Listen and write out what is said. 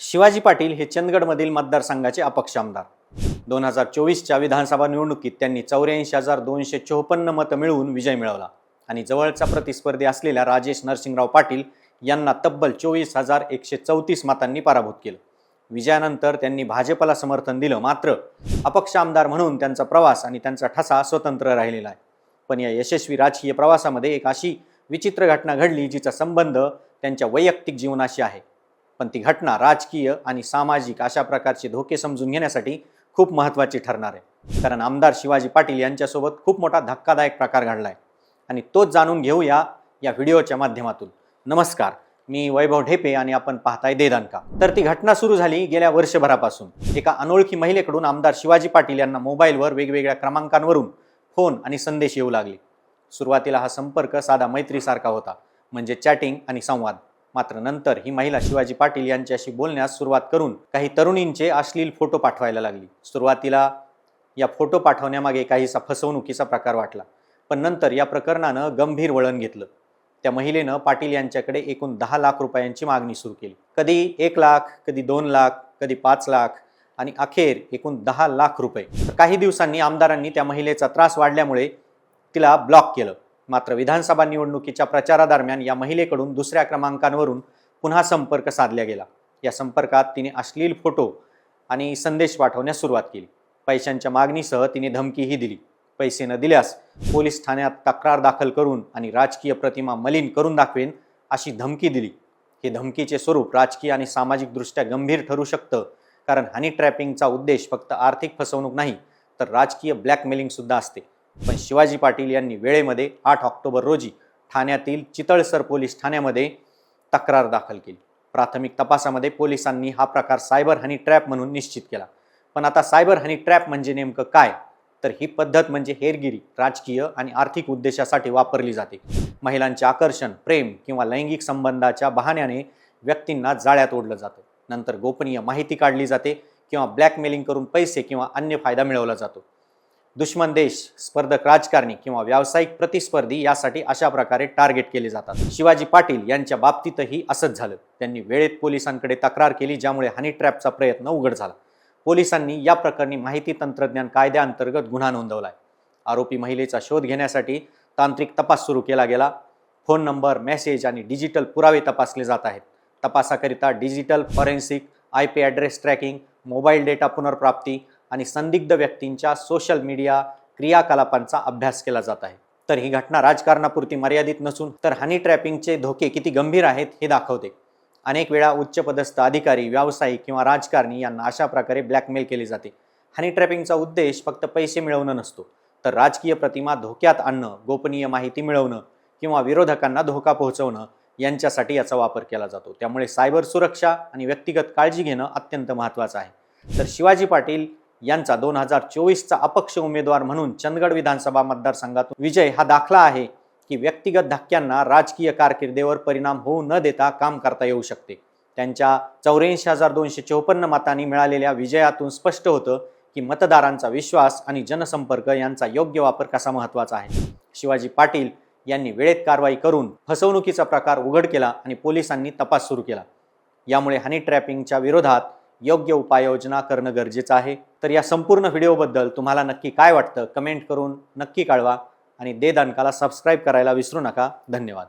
शिवाजी पाटील हे चंदगडमधील मतदारसंघाचे अपक्ष आमदार. दोन हजार चोवीसच्या विधानसभा निवडणुकीत त्यांनी चौऱ्याऐंशी हजार दोनशे चोपन्न मतं मिळवून विजय मिळवला. आणि जवळचा प्रतिस्पर्धी असलेल्या राजेश नरसिंगराव पाटील यांना तब्बल चोवीस हजार एकशे चौतीस मतांनी पराभूत केलं. विजयानंतर त्यांनी भाजपला समर्थन दिलं मात्र अपक्ष आमदार म्हणून त्यांचा प्रवास आणि त्यांचा ठसा स्वतंत्र राहिलेला आहे. पण या यशस्वी राजकीय प्रवासामध्ये एक अशी विचित्र घटना घडली जिचा संबंध त्यांच्या वैयक्तिक जीवनाशी आहे. पण ती घटना राजकीय आणि सामाजिक अशा प्रकारचे धोके समजून घेण्यासाठी खूप महत्त्वाची ठरणार आहे. कारण आमदार शिवाजी पाटील यांच्यासोबत खूप मोठा धक्कादायक प्रकार घडला आहे आणि तोच जाणून घेऊया या व्हिडिओच्या माध्यमातून. नमस्कार मी वैभव ढेपे आणि आपण पाहताय देदानका. तर ती घटना सुरू झाली गेल्या वर्षभरापासून. एका अनोळखी महिलेकडून आमदार शिवाजी पाटील यांना मोबाईलवर वेगवेगळ्या क्रमांकांवरून फोन आणि संदेश येऊ लागले. सुरुवातीला हा संपर्क साधा मैत्रीसारखा होता म्हणजे चॅटिंग आणि संवाद. मात्र नंतर ही महिला शिवाजी पाटील यांच्याशी बोलण्यास सुरुवात करून काही तरुणींचे अश्लील फोटो पाठवायला लागली. सुरुवातीला या फोटो पाठवण्यामागे काहीसा फसवणुकीचा प्रकार वाटला पण नंतर या प्रकरणानं गंभीर वळण घेतलं. त्या महिलेनं पाटील यांच्याकडे एकूण दहा लाख रुपयांची मागणी सुरू केली. कधी एक लाख कधी दोन लाख कधी पाच लाख आणि अखेर एकूण दहा लाख रुपये. काही दिवसांनी आमदारांनी त्या महिलेचा त्रास वाढल्यामुळे तिला ब्लॉक केलं. मात्र विधानसभा निवडणुकीच्या प्रचारादरम्यान या महिलेकडून दुसऱ्या क्रमांकांवरून पुन्हा संपर्क साधला गेला. या संपर्कात तिने अश्लील फोटो आणि संदेश पाठवण्यास सुरुवात केली. पैशांच्या मागणीसह तिने धमकीही दिली. पैसे न दिल्यास पोलीस ठाण्यात तक्रार दाखल करून आणि राजकीय प्रतिमा मलिन करून दाखवेन अशी धमकी दिली. हे धमकीचे स्वरूप राजकीय आणि सामाजिकदृष्ट्या गंभीर ठरू शकतं कारण हनी ट्रॅपिंगचा उद्देश फक्त आर्थिक फसवणूक नाही तर राजकीय ब्लॅकमेलिंग सुद्धा असते. पण शिवाजी पाटील यांनी वेळेमध्ये आठ ऑक्टोबर रोजी ठाण्यातील चितळसर पोलीस ठाण्यामध्ये तक्रार दाखल केली. प्राथमिक तपासामध्ये पोलिसांनी हा प्रकार सायबर हनी ट्रॅप म्हणून निश्चित केला. पण आता सायबर हनी ट्रॅप म्हणजे नेमकं काय? तर ही पद्धत म्हणजे हेरगिरी राजकीय आणि आर्थिक उद्देशासाठी वापरली जाते. महिलांचे आकर्षण प्रेम किंवा लैंगिक संबंधाच्या बहाण्याने व्यक्तींना जाळ्यात ओढलं जातं. नंतर गोपनीय माहिती काढली जाते किंवा ब्लॅकमेलिंग करून पैसे किंवा अन्य फायदा मिळवला जातो. दुश्मन देश स्पर्धक राजकारणी किंवा व्यावसायिक प्रतिस्पर्धी यासाठी अशा प्रकारे टार्गेट केले जातात. शिवाजी पाटील यांच्या बाबतीतही असंच झालं. त्यांनी वेळेत पोलिसांकडे तक्रार केली ज्यामुळे हनी ट्रॅपचा प्रयत्न उघड झाला. पोलिसांनी या प्रकरणी माहिती तंत्रज्ञान कायद्याअंतर्गत गुन्हा नोंदवलाय. आरोपी महिलेचा शोध घेण्यासाठी तांत्रिक तपास सुरू केला गेला. फोन नंबर मेसेज आणि डिजिटल पुरावे तपासले जात आहेत. तपासाकरिता digital forensic I P address tracking mobile data पुनर्प्राप्ती आणि संदिग्ध व्यक्तींच्या सोशल मीडिया क्रियाकलापांचा अभ्यास केला जात आहे. तर ही घटना राजकारणापुरती मर्यादित नसून तर हनी ट्रॅपिंगचे धोके किती गंभीर आहेत हे दाखवते. अनेक वेळा उच्चपदस्थ अधिकारी व्यावसायिक किंवा राजकारणी यांना अशा प्रकारे ब्लॅकमेल केले जाते. हनी ट्रॅपिंगचा उद्देश फक्त पैसे मिळवणं नसतो तर राजकीय प्रतिमा धोक्यात आणणं गोपनीय माहिती मिळवणं किंवा विरोधकांना धोका पोहोचवणं यांच्यासाठी याचा वापर केला जातो. त्यामुळे सायबर सुरक्षा आणि व्यक्तिगत काळजी घेणं अत्यंत महत्त्वाचं आहे. तर शिवाजी पाटील यांचा दोन हजार चोवीसचा अपक्ष उमेदवार म्हणून चंदगड विधानसभा मतदारसंघातून विजय हा दाखला आहे की व्यक्तिगत धक्क्यांना राजकीय कारकिर्दीवर परिणाम होऊ न देता काम करता येऊ शकते. त्यांच्या चौऱ्याऐंशी हजार दोनशे चोपन्न मतांनी मिळालेल्या विजयातून स्पष्ट होतं की मतदारांचा विश्वास आणि जनसंपर्क यांचा योग्य वापर कसा महत्त्वाचा आहे. शिवाजी पाटील यांनी वेळेत कारवाई करून फसवणुकीचा प्रकार उघड केला आणि पोलिसांनी तपास सुरू केला. यामुळे हनी ट्रॅपिंगच्या विरोधात योग्य उपाययोजना करणं गरजेचं आहे. तर या संपूर्ण व्हिडिओबद्दल तुम्हाला नक्की काय वाटतं कमेंट करून नक्की कळवा आणि दे दानकाला सबस्क्राईब करायला विसरू नका. धन्यवाद.